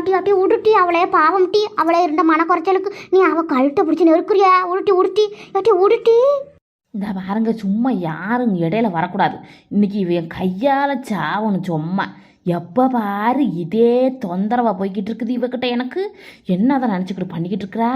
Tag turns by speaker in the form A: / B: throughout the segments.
A: மாட்டி அப்படி உருட்டி அவளே பாவம் டீ அவளே இருந்த மன குறைச்சலுக்கு நீ அவள் கழுத்தை பிடிச்சி நெருக்குறியா? உருட்டி உருட்டி அப்படி உருட்டி.
B: இந்த பாருங்க சும்மா யாரும் இடையில வரக்கூடாது. இன்னைக்கு இவன் கையால் சாவணும் சும்மா. எப்போ பாரு இதே தொந்தரவாக போய்கிட்டு இருக்குது இவகிட்ட எனக்கு. என்ன அதை நினச்சிக்கிட்டு பண்ணிக்கிட்டு இருக்கிறா?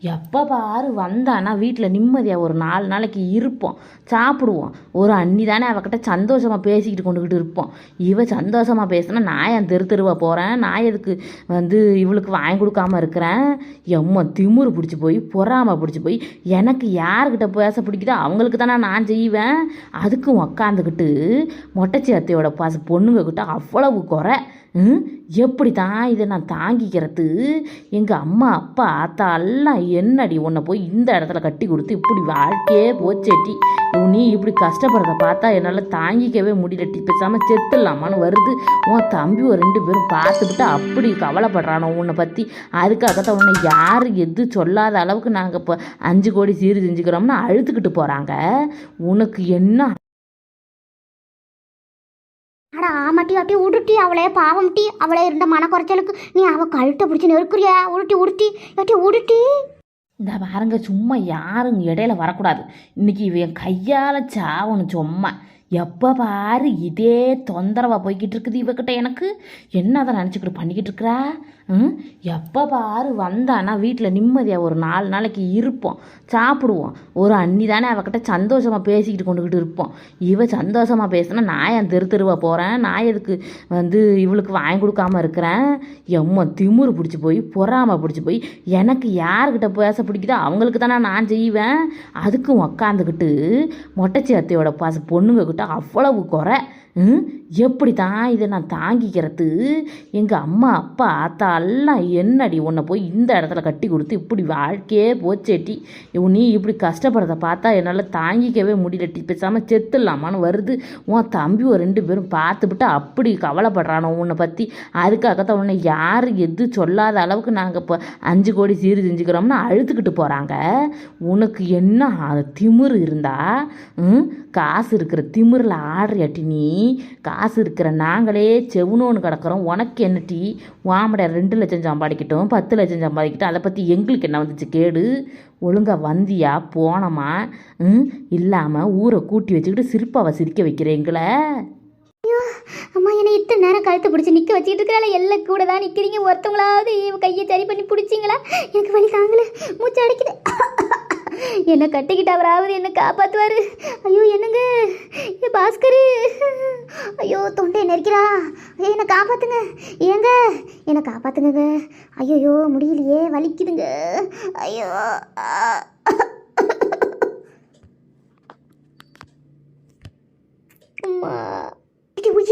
B: எப்போ பாரு வந்தானா வீட்டில் நிம்மதியாக ஒரு நாலு நாளைக்கு இருப்போம் சாப்பிடுவோம் ஒரு அண்ணி தானே அவகிட்ட சந்தோஷமாக பேசிக்கிட்டு கொண்டுக்கிட்டு இருப்போம் இவ சந்தோஷமாக பேசினா நான் என் தெரு தெருவா போகிறேன் நான் எதுக்கு வந்து இவளுக்கு வாங்கி கொடுக்காம இருக்கிறேன்? எம்மா திமிரு பிடிச்சி போய் பொறாம பிடிச்சி போய் எனக்கு யாருக்கிட்ட பேச பிடிக்குதோ அவங்களுக்கு தானே நான் செய்வேன்? அதுக்கும் உக்காந்துக்கிட்டு மொட்டச்சி அத்தையோட பாச பொண்ணுங்க கிட்ட அவ்வளவு குறை. எப்படி தான் இதை நான் தாங்கிக்கிறது? எங்கள் அம்மா அப்பா ஆத்தா எல்லாம் என்னடி உன்னை போய் இந்த இடத்துல கட்டி கொடுத்து இப்படி வாழ்க்கையே போச்சேட்டி நீ இப்படி கஷ்டப்படுறத பார்த்தா என்னால் தாங்கிக்கவே முடியலட்டி பேசாமல் செத்துடலாமான்னு வருது. உன் தம்பி ஒரு ரெண்டு பேரும் பார்த்துக்கிட்டு அப்படி கவலைப்படுறானோ உன்னை பற்றி அதுக்காகத்தான் உன்னை யார் எது சொல்லாத அளவுக்கு நாங்கள் இப்போ அஞ்சு கோடி சீர் செஞ்சுக்கிறோம்னு அழுத்துக்கிட்டு போகிறாங்க உனக்கு என்ன
A: அட ஆமாட்டி அப்படியே உருட்டி அவளே பாவம் டீ அவளே இருந்த மன குறைச்சலுக்கு நீ அவள் கழுத்தை பிடிச்சி நெருக்குறியா? உருட்டி உருட்டி ஏட்டி உருட்டி.
B: இந்த பாருங்க சும்மா யாரும் இடையில வரக்கூடாது. இன்னைக்கு இவன் கையால் சாவணும் சும்மா. எப்போ பாரு இதே தொந்தரவாக போய்கிட்டு இருக்குது இவகிட்ட எனக்கு. என்ன அதை நினச்சிக்கிட்டு பண்ணிக்கிட்டு இருக்கிறா? எப்போ பாரு வந்தானா வீட்டில் நிம்மதியாக ஒரு நாலு நாளைக்கு இருப்போம் சாப்பிடுவோம் ஒரு அண்ணி தானே அவகிட்ட சந்தோஷமாக பேசிக்கிட்டு கொண்டுக்கிட்டு இருப்போம் இவ சந்தோஷமாக பேசினா நான் என் தெரு தெருவா போகிறேன் நான் எதுக்கு வந்து இவளுக்கு வாங்கி கொடுக்காம இருக்கிறேன்? எம்மா திமிரு பிடிச்சி போய் பொறாமல் பிடிச்சி போய் எனக்கு யாருக்கிட்ட பேச பிடிக்குதோ அவங்களுக்கு தானே நான் செய்வேன்? அதுக்கும் உக்காந்துக்கிட்டு மொட்டச்சி அத்தையோட பாச பொண்ணுங்க கிட்ட அவ்வளவு குறை. எப்படி தான் இதை நான் தாங்கிக்கிறது? எங்கள் அம்மா அப்பா ஆத்தா எல்லாம் என்னடி உன்னை போய் இந்த இடத்துல கட்டி கொடுத்து இப்படி வாழ்க்கையே போச்சேட்டி நீ இப்படி கஷ்டப்படுறத பார்த்தா என்னால் தாங்கிக்கவே முடியலட்டி பேசாமல் செத்துடலாமான்னு வருது. உன் தம்பி ஒரு ரெண்டு பேரும் பார்த்துவிட்டு அப்படி கவலைப்படுறானோ உன்னை பற்றி அதுக்காகத்தான் உன்னை யார் எது சொல்லாத அளவுக்கு நாங்கள் இப்போ அஞ்சு கோடி சீர் செஞ்சுக்கிறோம்னு அழுத்துக்கிட்டு போகிறாங்க உனக்கு என்ன? அது திமிரு இருந்தா ம்? காசு இருக்கிற திமிரில் ஆடுறியாட்டி நீ? காசு இருக்கிற நாங்களே செவுனோன்னு கிடக்குறோம். உனக்கு என்னட்டி டீ? ரெண்டு லட்சம் சம்பாதிக்கிட்டோம் பத்து லட்சம் சம்பாதிக்கிட்டோம். அதை பற்றி எங்களுக்கு என்ன வந்துச்சு கேடு? ஒழுங்கா வந்தியா? போனோமா? ம்? இல்லாமல் ஊரை கூட்டி வச்சுக்கிட்டு சிரிப்பாவை சிரிக்க வைக்கிறீங்களே
A: அம்மா என்னை இத்தனை நேரம் கழுத்தை பிடிச்சி நிற்க வச்சுட்டு இருக்கிறால எல்லாம் கூட தான் நிற்கிறீங்க ஒருத்தவங்களாவது கையை சரி பண்ணி பிடிச்சிங்களா? எனக்கு வழி தாங்களே மூச்சு அடைக்குது. என்னை கட்டிக்கிட்டு அவராவது என்னை காப்பாற்றுவார் ஐயோ என்னங்க? ஏ பாஸ்கரு. ஐயோ தொண்டை நெரிக்கிறா. ஐயோ என்னை காப்பாற்றுங்க ஏங்க? என்னை காப்பாற்றுங்க ஐயோ முடியலையே வலிக்குதுங்க. ஐயோ அம்மா.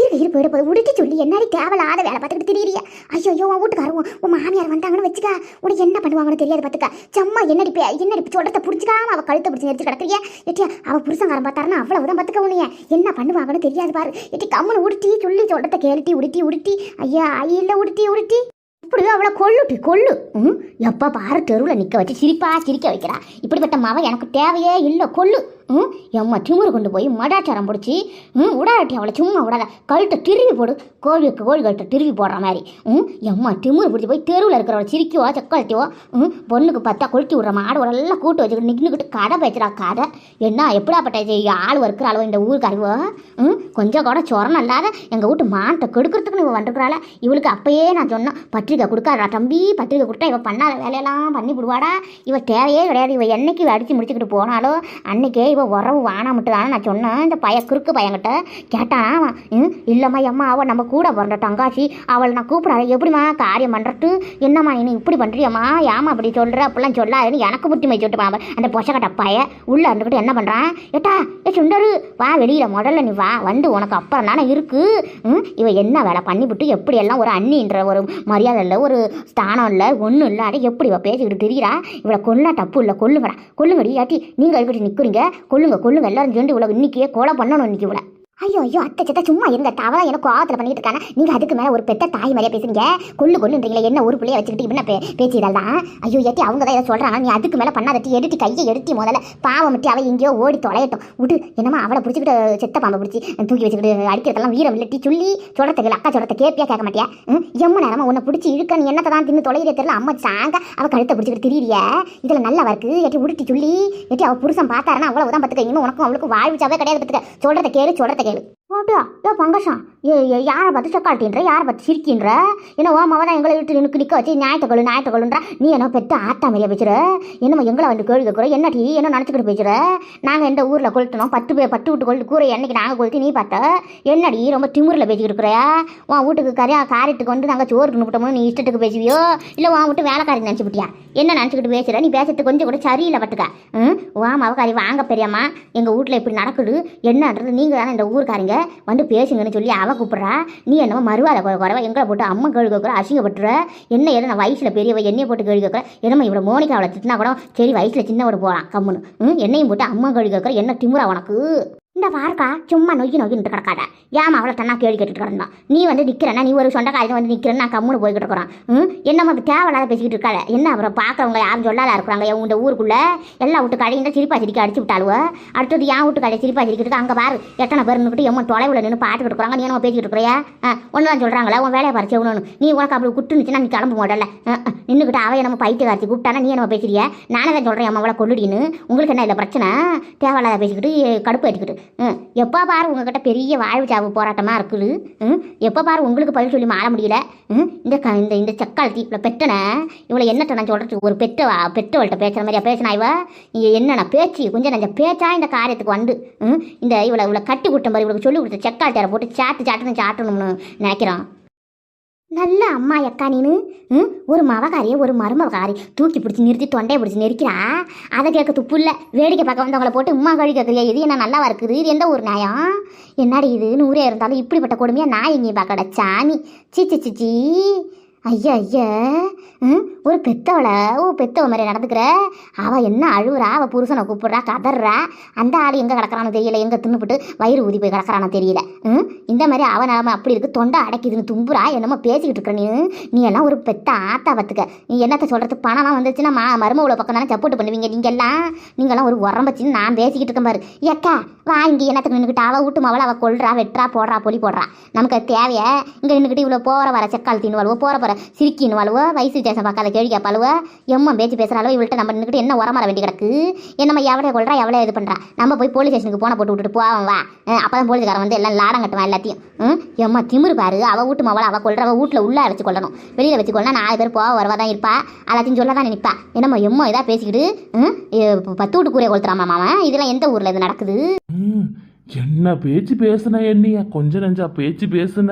A: இது உயிர் உயிர் போயிட போது சொல்லி என்னாடி தேவையில்லாத வேலை பார்த்துக்கிட்டு திரியிறிய? ஐயோ ஐயோ உன் வீட்டுக்காரங்க உன் மாமியார் வந்தாங்கன்னு வச்சுக்க. உனக்கு என்ன பண்ணுவாங்கன்னு தெரியாது பார்த்துக்க. செம்மா என்னடி பே என்னடி சொல்றத புடிச்சிக்காம அவள் கழுத்தை பிடிச்சி எடுத்து கிடக்குறிய? எட்டியா அவ புருஷங்காரன் பார்த்தாருன்னா அவ்வளவுதான் பார்த்துக்க உனைய என்ன பண்ணுவாங்கன்னு தெரியாது பாரு. எட்டி கம்முன்னு உடுட்டி சொல்லி சொல்கிறத கேளுட்டி உடுட்டி உடுட்டி ஐயா ஐயில உடுட்டி உடுட்டி இப்படி அவளை கொள்ளுட்டி கொள்ளு ம்? எப்போ பாரு தெருவில் நிற்க வச்சு சிரிப்பா சிரிக்க வைக்கிறா. இப்படிப்பட்ட மாவை எனக்கு தேவையே இல்லை. கொள்ளு ம்? எம்மா திமுரு கொண்டு போய் மடாச்சாரம் பிடிச்சி ம்? விடாட்டி அவளை சும்மா விடாத. கழுத்தை திருவி போடு. கோழி கோழி கழுத்தை திருவி போடுற மாதிரி. ம்? எம்மா திமுரு பிடிச்சி போய் தெருவில் இருக்கிறவளை சிரிக்கவோ செக்கழட்டிவோ ம்? பொண்ணுக்கு பார்த்தா கொளுத்தி விட்ற மாடு எல்லாம் கூட்டு வச்சுக்கிட்டு நின்றுக்கிட்டு கதை பேசுகிறா கதை. என்ன எப்படாப்பட்ட ஆள் இருக்கிற அளவு இந்த ஊருக்காரிவோ ம்? கொஞ்சம் கூட சொரணம் இல்லாத எங்கள் வீட்டு மாட்டை கெடுக்கிறதுக்குன்னு இவள் வந்துருக்குறாள. இவளுக்கு அப்பயே நான் சொன்னேன் பத்திரிக்கை கொடுக்காதா தம்பி பத்திரிக்கை கொடுத்தா இவ பண்ணாத வேலையெல்லாம் பண்ணி விடுவாடா. இவள் தேவையே கிடையாது. இவள் என்னைக்கு அடித்து முடிச்சுக்கிட்டு போனாலோ அன்னைக்கே இவள் உறவு வானாமட்டு தானே நான் சொன்னேன் இந்த பய குறுக்கு பையன்கிட்ட கேட்டான் அவன் ம் இல்லைம்மா எம்மா அவள் நம்ம கூட பிறந்த தங்காச்சி அவளை நான் கூப்பிடாத எப்படிம்மா காரியம் பண்ணுறது என்னம்மா நீ இப்படி பண்ணுறியம்மா ஏமா அப்படி சொல்கிற அப்படிலாம் சொல்லாதுன்னு எனக்கு புத்திமை சொல்லிட்டு அந்த பொசக்கட்ட பைய உள்ளே இருந்துக்கிட்டு என்ன பண்ணுறான் ஏட்டா ஏ சுண்டரு வா வெளியில் முதல்ல நீ வா வந்து உனக்கு அப்புறம் தானே இருக்குது ம் இவ என்ன வேலை பண்ணிவிட்டு எப்படி எல்லாம் ஒரு அண்ணின்ற ஒரு மரியாதை இல்லை ஒரு ஸ்தானம் இல்லை ஒன்றும் இல்லை அதை எப்படி இவள் பேசிக்கிட்டு தெரியுறா? இவளை கொல்லா தப்பு இல்லை கொல்லுங்கடா கொல்லுங்கடி ஏட்டி நீங்கள் இப்படி நிற்கிறீங்க கொள்ளுங்க கொல்லுங்க எல்லாரும் சேர்ந்து இவ்வளோ இன்னைக்கே கொலை பண்ணணும் இன்னைக்கு இவ்வளோ ஐயோ ஐயோ அத்தை சத்த சும்மா இருங்க தவறா எனக்கு கோவத்தில் பண்ணிட்டு இருக்காங்க? நீங்க அதுக்கு மேல ஒரு பெத்த தாய் மாதிரியா பேசுறீங்க? கொள்ளு கொள்ளுன்றீங்களே என்ன ஒரு பிள்ளைய வச்சுக்கிட்டு என்ன பே பேச்சு ஐயோ ஏட்டி அவங்க தான் இதை சொல்றாங்க. நீ அதுக்கு மேல பண்ணாதட்டி எடுத்து கையை எடுத்து முதல்ல பாவம் விட்டு அவ எங்கேயோ ஓடி தொலையட்டும். விடு என்னமா அவளை பிடிச்சிக்கிட்டு செத்த பாம்பை பிடிச்சி தூக்கி வச்சுக்கிட்டு அடிக்கிறதெல்லாம் வீரம் இல்லட்டி சொல்லி சொல்றத அக்கா சொல்கிறத கேப்பியா கேட்க மாட்டியா? ம், எம்ம நேரமா உன்னை பிடிச்சி இழுக்க நீ என்னத்தை தான் தின்னு தொலைகிறே தெரியல. அம்மா சாங்க அவ கழுத்தை பிடிச்சிக்கிட்டு திரியிறிய. இதுல நல்லா இருக்கு? ஏட்டி உடுட்டி சொல்லி. ஏட்டி அவ புருஷன் பார்த்தாருன்னா அவ்வளவுதான் பார்த்துக்க இனிமேல் உனக்கும் அவளுக்கு வாழ்விச்சாவே கிடையாது பார்த்துக்க சொல்கிறத கேளு சொல்கிறத கேளு. you. ஓட்டியா ஏ பங்கசம் ஏ ஏ, யாரை பார்த்து செக்காட்டின்ற? யாரை பார்த்து சிரிக்கின்ற? என்ன ஓமாவை தான் எங்களை விட்டு நிற்கு நிற்க வச்சு ஞாயிற்றுக்கொள்ளு ஞாயிற்றுக்கொள்ளுன்றா நீ என்ன பெற்ற ஆட்டா மாதிரியா பேசுற? என்னம்மா எங்களை வந்து கேள்வி கேட்குற? என்ன டீ என்ன நினச்சிக்கிட்டு பேசுற? நாங்கள் எந்த ஊரில் கொளுத்தணும் பத்து பேர் பத்து விட்டு கொளுத்து கூரை என்னைக்கு நாங்கள் கொளுத்தி நீ பார்த்த? என்னடி ரொம்ப திமுறில் பேசிக்கிட்டு இருக்கிறையா உன் வீட்டுக்கு கரையா காரியத்துக்கு வந்து நாங்கள் சோறு தின்னுட்டோம்னு நீ இஷ்டத்துக்கு பேசுவியோ? இல்லை உன் வீட்டு வேலைக்காரி நினச்சிப்பிட்டியா என்ன நினச்சிக்கிட்டு பேசுற? நீ பேசுறது கொஞ்சம் கூட சரியில்லை பட்டுக்க ம்? ஓமாவை காரி வாங்க பெரியம்மா. எங்கள் வீட்டில் இப்படி நடக்குது. என்னன்றது நீங்கள் தானே இந்த ஊருக்காரிங்க. வந்து பேசுங்கன்னு சொல்லி அவ கூப்பிட்றா. நீ என்னமோ மறுவாத குறை குறைவா எங்களை போட்டு அம்மா கேள்வி கேட்குற அசிங்கப்பட்டுற என்ன ஏதோ நான் வயசில் பெரியவ என்னையை போட்டு கேள்வி கேட்குற. என்னமோ இவ்வளோ மோனிகா அவளை திட்டினா கூட சரி வயசில் சின்னவட போகலாம் கம்முன்னு. என்னையும் போட்டு அம்மா கேள்வி கேட்குற என்ன திமுறா உனக்கு? இந்த வார்க்கா சும்மா நொய்யி நொய்யின்ட்டு கிடக்காத. ஏமா அவளை தன்னா கேள்வி கேட்டுட்டு கிடந்தான் நீ வந்து நிற்கிறனா நீ ஒரு சொந்தக்காரன் வந்து நிற்கிறேன்னு நான் கம்முன்னு போய்கிட்டு இருக்கிறான். ம்? என்னம்மா இப்படி தேவையில்லாத பேசிக்கிட்டு இருக்காள என்ன அப்புறம் பார்க்கறவங்க யாரும் சொல்லாத இருக்கிறாங்க? இந்த ஊருக்குள்ளே எல்லா விட்டு கடையும் சிரிப்பா சிரிக்க அடிச்சு விட்டாளுவோ? அடுத்தது என் வீட்டு கடையை சிரிப்பா சிரிக்கிறதுக்கு அங்கே பாரு எத்தனை பேர் நின்றுட்டு எம்மன் தொலைவில் நின்று பார்த்துக்கிட்டு இருக்கிறாங்க. நீ என்ன பேசிக்கிட்டு இருக்கிறியா? ஒன்று தான் சொல்கிறாங்களே உன் வேலையை பாரு செவனு நீ உனக்கு அப்படி குட்டுனுச்சுன்னா நீ கிளம்ப மாட்டல நின்றுக்கிட்டு அவ நம்ம பைத்திய காட்சி கூப்பிட்டானா? நீ என்ன பேசுறியா? நானே தான் சொல்கிறேன் அம்மாவளை கொள்ளுடின்னு உங்களுக்கு என்ன இல்லை பிரச்சனை? தேவையில்லாத பேசிக்கிட்டு கடுப்பு ஏற்றிக்கிட்டு ம், எப்போ பாரு உங்ககிட்ட பெரிய வாழ்வு சாவு போராட்டமாக இருக்குது ம், எப்போ பாரு உங்களுக்கு பதில் சொல்லி மாற முடியல? ம், இந்த க இந்த இந்த செக்கால் தீப்பில் பெட்டனை இவ்வளோ என்னட்ட நான் சொல்கிறது ஒரு பெட்டவா பெட்டவள்கிட்ட பேசுகிற மாதிரியா பேசினா இவ? என்னென்ன பேச்சு? கொஞ்சம் நஞ்ச பேச்சா இந்த காரியத்துக்கு வந்து? ம், இந்த இவ்வளோ இவளை கட்டி கொடுத்த மாதிரி இவளுக்கு சொல்லி கொடுத்த செக்கால் தேரை போட்டு சாட்டு சாட்டுன்னு சாட்டணும்னு நினைக்கிறான். நல்ல அம்மா அக்கா நீனு. ம்? ஒரு மவகாரியை ஒரு மருமகாரி. தூக்கி பிடிச்சி நிறுத்தி தொண்டையை பிடிச்சி நெரிக்கிறா? அதை கேட்க துப்பு இல்லை வேடிக்கை பார்க்க வந்தவங்கள போட்டு உம்மா கழி கேட்குறியா? இது என்ன நல்லா இருக்குது? இது எந்த ஒரு நியாயம் என்னடி இது? நூறே இருந்தாலும் இப்படிப்பட்ட கொடுமையாக நான் எங்கேயும் பார்க்கட சாமி. சி சி சி சி. ஐயா ஐயா ஒரு பெத்தவளை? ஓ பெத்தவ மாதிரி நடந்துக்கிற? அவ என்ன அழுவுறா? அவள் புருஷனை கூப்பிடுறா? கதறா அந்த ஆள் எங்கே கிடக்கிறான்னு தெரியல. எங்கே தின்னுபிட்டு வயிறு ஊதி போய் கிடக்கிறான்னு தெரியல. ம்? இந்த மாதிரி அவ நிலமை அப்படி இருக்கு. தொண்டை அடைக்குதுன்னு தும்புறா. என்னமோ பேசிக்கிட்டு இருக்கிற நீ. நீ எல்லாம் ஒரு பெத்த ஆத்தா பத்துக்க. நீ என்னத்த சொல்கிறதுக்கு பணம்லாம் வந்துச்சுன்னா மா மருமவுல பக்கம் தானே சப்போர்ட் பண்ணுவீங்க நீங்கள் எல்லாம் நீங்கெல்லாம் ஒரு உரம்பச்சின்னு நான் பேசிக்கிட்டு இருக்கேன் பாரு. ஏக்கா வா இங்கே என்னத்துக்கு நின்றுக்கிட்டு அவள் வீட்டு மவளை அவள் கொள்றா வெட்டுறா போடுறா பொலி போடுறா. நமக்கு அது தேவையா. இங்கே நின்றுக்கிட்டு இவ்வளோ போகிற வர செக்கால் தீனுவாளுவோ போகிற போகிற சிரிக்கின்னு சிரிக்கினுவாளுவோ வயசு வித்தியாசம் பார்க்காத கேள்வி கேட்பாளுவோ எம்மா பேச்சு பேசுகிறாளோ இவள்கிட்ட நம்ம நின்றுக்கிட்டு என்ன உரமாற வேண்டி கிடக்கு? என்னம்மா எவ்வளோ கொள்றா எவ்வளோ இது பண்ணுறா நம்ம போய் போலீஸ் ஸ்டேஷனுக்கு போன போட்டு விட்டுட்டு போவான் வா. அப்போ தான் போலீஸ்காரன் வந்து எல்லாம் லாடம் கட்டுவான் எல்லாத்தையும். ம் எம்மா திமிரு பாரு. அவள் வீட்டு மவளை அவள் கொள்றவ வீட்டில் உள்ளே வச்சு கொள்ளணும் வெளியில் வச்சு கொள்ளனா நாலு பேர் போக வரவா தான் இருப்பா. எல்லாத்தையும் சொல்ல தான் நிற்பா என்னம்மா எம்மா இதாக பேசிக்கிட்டு பத்து வீட்டு கூரையை கொளுத்துறாமா மாமா? இதெல்லாம் எந்த ஊரில் இது நடக்குது?
C: என்ன பேச்சு பேசுன என்னையா? கொஞ்சம் நெஞ்சா பேச்சு பேசுன?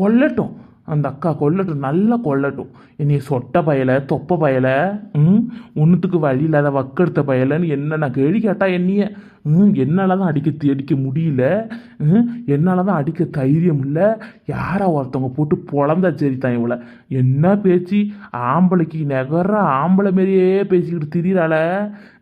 C: கொல்லட்டும். அந்த அக்கா கொல்லட்டும் நல்லா கொல்லட்டும். என்னைய சொட்ட பயலை தொப்ப பயலை ம்? ஒன்றுத்துக்கு வழி இல்லாத வக்கெடுத்த பயலைன்னு என்ன நான் கேள்வி கேட்டால் என்னைய? ம் என்னால் தான் அடிக்க அடிக்க முடியல ம்? என்னால் தான் அடிக்க தைரியம் இல்லை. யாரா ஒருத்தவங்க போட்டு பொழந்தா சரி தான் இவளை. என்ன பேச்சு? ஆம்பளைக்கு நெகர ஆம்பளை மாரியே பேசிக்கிட்டு திரியிறாள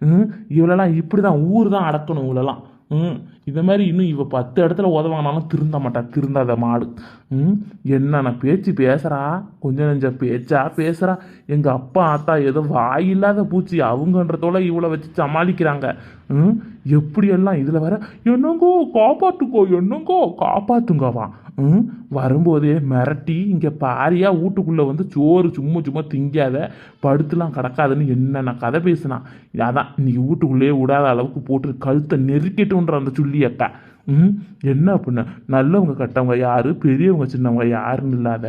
C: ம்? இவளெல்லாம் இப்படி தான் ஊர் தான் அடக்கணும் இவளெல்லாம் ம்? இந்த மாதிரி இன்னும் இவ பத்து இடத்துல உதவானாலும் திருந்த மாட்டா திருந்தாத மாடு. ம்? என்னென்ன பேச்சு பேசுறா? கொஞ்சம் நெஞ்ச பேச்சா பேசுறா? எங்க அப்பா ஆத்தா ஏதோ வாயில்லாத பூச்சி அவங்கன்றதோட இவ்வளோ வச்சு சமாளிக்கிறாங்க. ம்? எப்படியெல்லாம் இதில் வர? என்னங்கோ காப்பாத்துக்கோ என்னங்கோ காப்பாத்துங்கவா. ம்? வரும்போதே மிரட்டி இங்கே பாரியா வீட்டுக்குள்ளே வந்து சோறு சும்மா சும்மா திங்காத படுத்துலாம் கிடக்காதுன்னு என்னென்ன கதை பேசுனா. அதான் இன்னைக்கு வீட்டுக்குள்ளேயே விடாத அளவுக்கு போட்டு கழுத்தை நெருக்கிட்டுன்ற அந்த சுள்ளி அக்கா ம்? என்ன அப்படின்னா நல்லவங்க கட்டவங்க யார்? பெரியவங்க சின்னவங்க யாருன்னு இல்லாத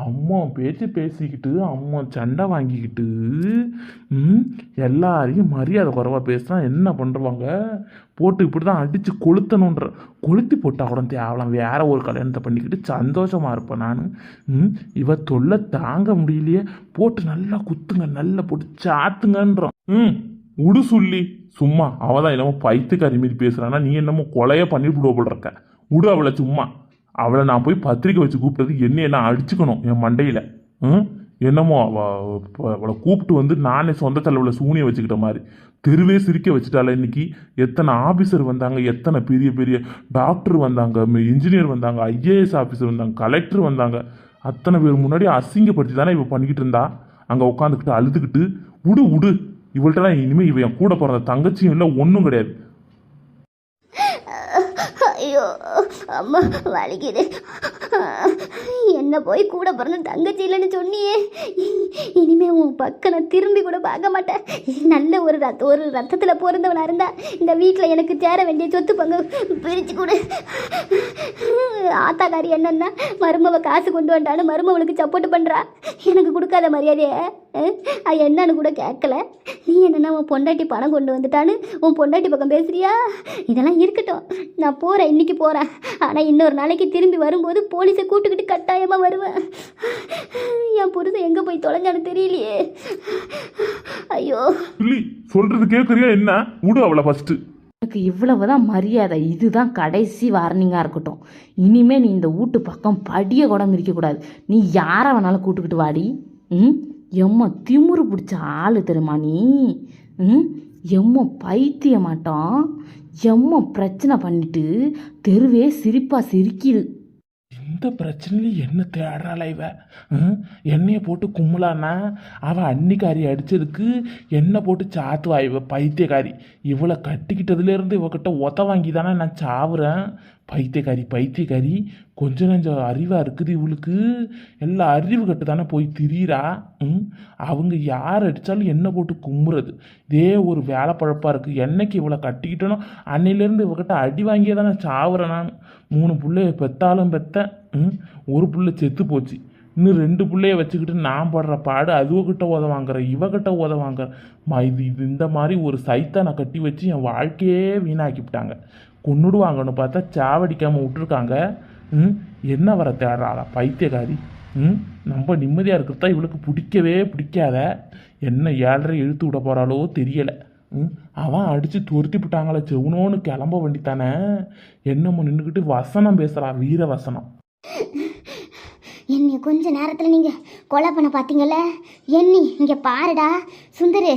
C: அம்மா பேச்சு பேசிக்கிட்டு அம்மா சண்டை வாங்கிக்கிட்டு எல்லாரையும் மரியாதை குறைவாக பேசினா என்ன பண்ணுறவங்க போட்டு இப்படி தான் அடித்து கொளுத்தணுன்ற கொளுத்தி போட்டால் கூட தேவலாம். வேற ஒரு கல்யாணத்தை பண்ணிக்கிட்டு சந்தோஷமாக இருப்பேன் நான். ம்? இவ தொல்லை தாங்க முடியலையே. போட்டு நல்லா குத்துங்க நல்லா போட்டு சாத்துங்கன்றோம். ம்? உடு சொல்லி. சும்மா அவள் தான் என்னமோ பைத்துக்காரி மாரி பேசுகிறானா நீ என்னமோ கொலையை பண்ணிவிட்டு விடுவ போல் இருக்க விடு அவளை சும்மா. அவளை நான் போய் பத்திரிக்கை வச்சு கூப்பிட்டது என்ன என்ன அடிச்சுக்கணும் என் மண்டையில்? ம்? என்னமோ அவளை கூப்பிட்டு வந்து நானே சொந்த தலைவில் சூனியை வச்சுக்கிட்ட மாதிரி. தெருவே சிரிக்க வச்சுட்டால இன்னைக்கு. எத்தனை ஆஃபீஸர் வந்தாங்க எத்தனை பெரிய பெரிய டாக்டர் வந்தாங்க இன்ஜினியர் வந்தாங்க ஐஏஎஸ் ஆஃபீஸர் வந்தாங்க கலெக்டர் வந்தாங்க. அத்தனை பேர் முன்னாடி அசிங்கப்படுத்தி தானே இப்போ பண்ணிக்கிட்டு இருந்தா? அங்கே உட்காந்துக்கிட்டு அழுதுகிட்டு விடு விடு இவள்கிட்ட இனிமே இவ என் கூட பிறந்த தங்கச்சியும் இல்லை ஒன்றும் கிடையாது.
A: ஐயோ. அம்மா வலிக்குது. என்ன போய் கூட பிறந்த தங்கச்சி இல்லைன்னு சொன்னியே. இனிமே உன் பக்கம் நான் திரும்பி கூட பார்க்க மாட்டேன். நல்ல ஒரு ரத்த ஒரு ரத்தத்தில் பிறந்தவனாக இருந்தா இந்த வீட்டில் எனக்கு சேர வேண்டிய சொத்து பங்கு பிரித்து கொடு. ஆத்தாக்காரி என்னன்னா மருமவ காசு கொண்டு வந்தான்னு மருமவளுக்கு சப்போர்ட் பண்ணுறா எனக்கு கொடுக்காத மரியாதையை. அது என்னன்னு கூட கேட்கல. நீ என்னென்னா உன் பொண்டாட்டி பணம் கொண்டு வந்துட்டான்னு உன் பொண்டாட்டி பக்கம் பேசுறியா? இதெல்லாம் இருக்கட்டும். நான் போகிறேன் இன்றைக்கி போகிறேன் ஆனால் இன்னொரு நாளைக்கு திரும்பி வரும்போது போலீஸை கூட்டுக்கிட்டு கட்டாயமாக வருவேன். என் புருஷன் எங்கே போய் தொலைஞ்சான்னு தெரியலையே. ஐயோ.
C: சொல்லி சொல்றது கேட்குறியா என்ன? விடு அவளை ஃபர்ஸ்ட்
B: எனக்கு இவ்வளவுதான் மரியாதை. இதுதான் கடைசி வார்னிங்காக இருக்கட்டும். இனிமே நீ இந்த வீட்டு பக்கம் படிய கூட மிதிக்கக்கூடாது நீ யாரை வேணாலும் கூட்டுக்கிட்டு வாடி. ம்? எம்ம திமிரு பிடிச்ச ஆள் தெரியுமா நீ? ம்? எம்ம பைத்திய மாட்டோம் எம்ம பிரச்சனை பண்ணிட்டு தெருவே சிரிப்பா சிரிக்குது.
C: இந்த பிரச்சனையில என்ன தேடுறாளா இவ? என்னைய போட்டு கும்மலானா அவ அன்னிக்காரி அடிச்சதுக்கு என்ன போட்டு சாத்துவா இவ? பைத்தியக்காரி. இவளை கட்டிக்கிட்டதுல இருந்து இவகிட்ட ஒத்த வாங்கி தானே நான் சாவுறேன். பைத்தியக்காரி பைத்தியக்காரி கொஞ்ச நஞ்சம் அறிவாக இருக்குது இவளுக்கு. எல்லா அறிவு கட்டு தானே போய் திரியிறா? ம்? அவங்க யார் அடித்தாலும் என்ன போட்டு கும்புறது? இதே ஒரு வேலை பழப்பாக இருக்குது என்னைக்கு இவளை கட்டிக்கிட்டனோ அன்னையிலேருந்து இவகிட்ட அடி வாங்கியே தானே சாவுறேன் நான். மூணு பிள்ளைய பெத்தாலும் பெத்தேன் ம்? ஒரு பிள்ளை செத்து போச்சு. இன்னும் ரெண்டு பிள்ளைய வச்சுக்கிட்டு நான் படுற பாடு அதுவகிட்ட உத வாங்குறேன் இவகிட்ட உத வாங்குறேன் இது இது இந்த மாதிரி ஒரு சைத்தை நான் கட்டி வச்சு என் வாழ்க்கையே வீணாக்கிவிட்டாங்க கொன்னுடுவாங்கன்னு பார்த்தா சாவடிக்காமல் விட்டுருக்காங்க. ம்? என்ன வர தேடுறாளா? பைத்தியக்காரி. ம்? நம்ம நிம்மதியாக இருக்கிறது தான் இவளுக்கு பிடிக்கவே பிடிக்காத. என்ன ஏழரை இழுத்து விட போகிறாளோ தெரியலை. ம்? அவன் அடித்து துரத்தி விட்டாங்களே செவனோன்னு கிளம்ப வேண்டி தானே என்னமோ நின்றுக்கிட்டு வசனம் பேசுகிறா வீர வசனம்.
A: என்னை கொஞ்ச நேரத்தில் நீங்கள் கொலை பண்ண பார்த்தீங்கல்ல என்னி இங்கே பாருடா. சுந்தரு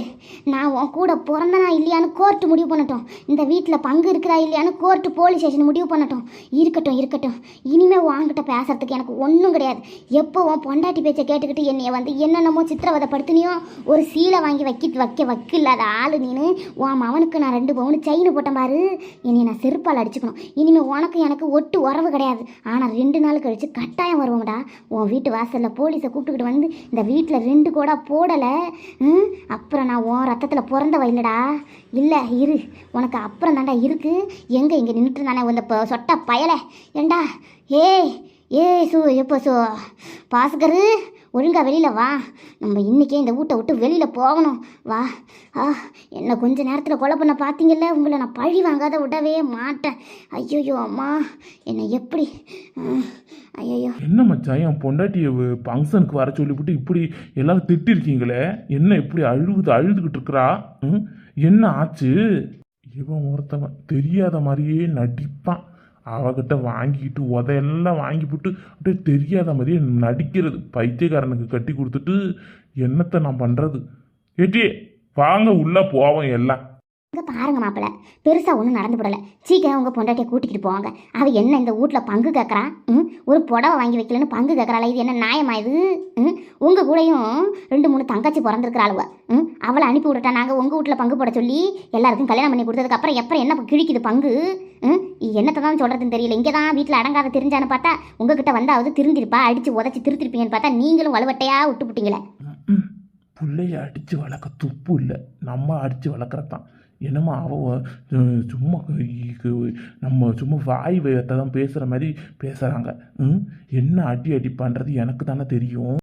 A: நான் உன் கூட பிறந்தனா இல்லையான்னு கோர்ட்டு முடிவு பண்ணட்டும். இந்த வீட்டில் பங்கு இருக்கிறா இல்லையான்னு கோர்ட்டு போலீஸ் ஸ்டேஷன் முடிவு பண்ணட்டும். இருக்கட்டும் இருக்கட்டும். இனிமேல் வாங்கிட்ட பேசுறதுக்கு எனக்கு ஒன்றும் கிடையாது. எப்போ உன் பொண்டாட்டி பேச்சை கேட்டுக்கிட்டு என்னைய வந்து என்னென்னமோ சித்திரவதைப்படுத்தினியோ ஒரு சீலை வாங்கி வைக்க வைக்க வைக்க இல்லாத ஆள் நீனு. உன் மவனுக்கு நான் ரெண்டு பவுன் செயின் போட்டேன் பாரு. என்னை நான் செருப்பால் அடிச்சுக்கணும். இனிமேல் உனக்கு எனக்கு ஒட்டு உறவு கிடையாது. ஆனால் ரெண்டு நாள் கழித்து கட்டாயம் வருவோம்டா. உன் வீட்டு வாசலில் போலீஸை கூப்பிட்டுக்கிட்டு வந்து இந்த வீட்டில் ரெண்டு கூட போடலை. அப்புறம் நான் உன் ரத்தத்தில் பிறந்தவ இல்லைடா. இல்லை இரு. உனக்கு அப்புறம் தாண்டா இருக்கு. எங்கே இங்கே நின்றுட்டு நானே இந்த ப- சொட்ட பயலை? ஏண்டா? ஏய் ஏய் சு எப்போ சு? பாஸ்கரு? ஒழுங்கா வெளியில் வா. நம்ம இன்றைக்கே இந்த வீட்டை விட்டு வெளியில் போகணும். வா. ஆ என்னை கொஞ்ச நேரத்தில் கொலை பண்ண பார்த்தீங்கல்ல உங்களை நான் பழி வாங்காத விடவே மாட்டேன். ஐயோ அம்மா. என்னை எப்படி? ஐயோ
C: என்ன மச்சான் என் பொண்டாட்டியை ஃபங்க்ஷனுக்கு வர சொல்லிவிட்டு இப்படி எல்லாரும் திட்டிருக்கீங்களே? என்ன இப்படி அழுகுது அழுதுகிட்டு இருக்கிறா? ம்? என்ன ஆச்சு? இவன் ஒருத்தவன் தெரியாத மாதிரியே நடிப்பான். அவகிட்ட வாங்கிக்கிட்டு உதையெல்லாம் வாங்கி போட்டு அப்படியே தெரியாத மாதிரியே நடிக்கிறது. பைத்தியக்காரனுக்கு கட்டி கொடுத்துட்டு என்னத்தை நான் பண்ணுறது ஏட்டி வாங்க உள்ளே போவோம் எல்லாம்.
A: இங்கே பாருங்க மாப்பிள்ள பெருசாக ஒன்றும் நடந்து போடலை. சீக்கிரம் உங்கள் பொண்டாட்டியை கூட்டிக்கிட்டு போவாங்க அவள் என்ன இந்த வீட்டில் பங்கு கேட்குறான் ம்? ஒரு புடவை வாங்கி வைக்கலன்னு பங்கு கேட்குறாள் இது என்ன நியாயமா இது? ம்? உங்கள் கூடயும் ரெண்டு மூணு தங்கச்சி பிறந்திருக்கிறாளுவ ம்? அவளை அனுப்பி விட்டுட்டா நாங்கள் உங்கள் வீட்டில் பங்கு போட சொல்லி எல்லாருக்கும் கல்யாணம் பண்ணி கொடுத்ததுக்கப்புறம் அப்புறம் என்ன கிழிக்குது பங்கு? என்னத்தை தான் சொல்கிறதுன்னு தெரியல. இங்கே தான் வீட்டில் அடங்காத தெரிஞ்சான்னு பார்த்தா உங்ககிட்ட வந்தாவது திருந்திருப்பா அடித்து உதச்சி திருத்திருப்பீங்கன்னு பார்த்தா நீங்களும் வலுவட்டையாக விட்டு விட்டீங்களே
C: பிள்ளைய புள்ளைய அடித்து வளர்க்க துப்பு இல்லை. நம்ம அடித்து வளர்க்குறதான் என்னமோ அவ சும்மா நம்ம சும்மா வாய் வேகத்தை தான் பேசுகிற மாதிரி பேசுகிறாங்க ம்? என்ன அடி அடி பண்ணுறது எனக்கு தானே தெரியும்.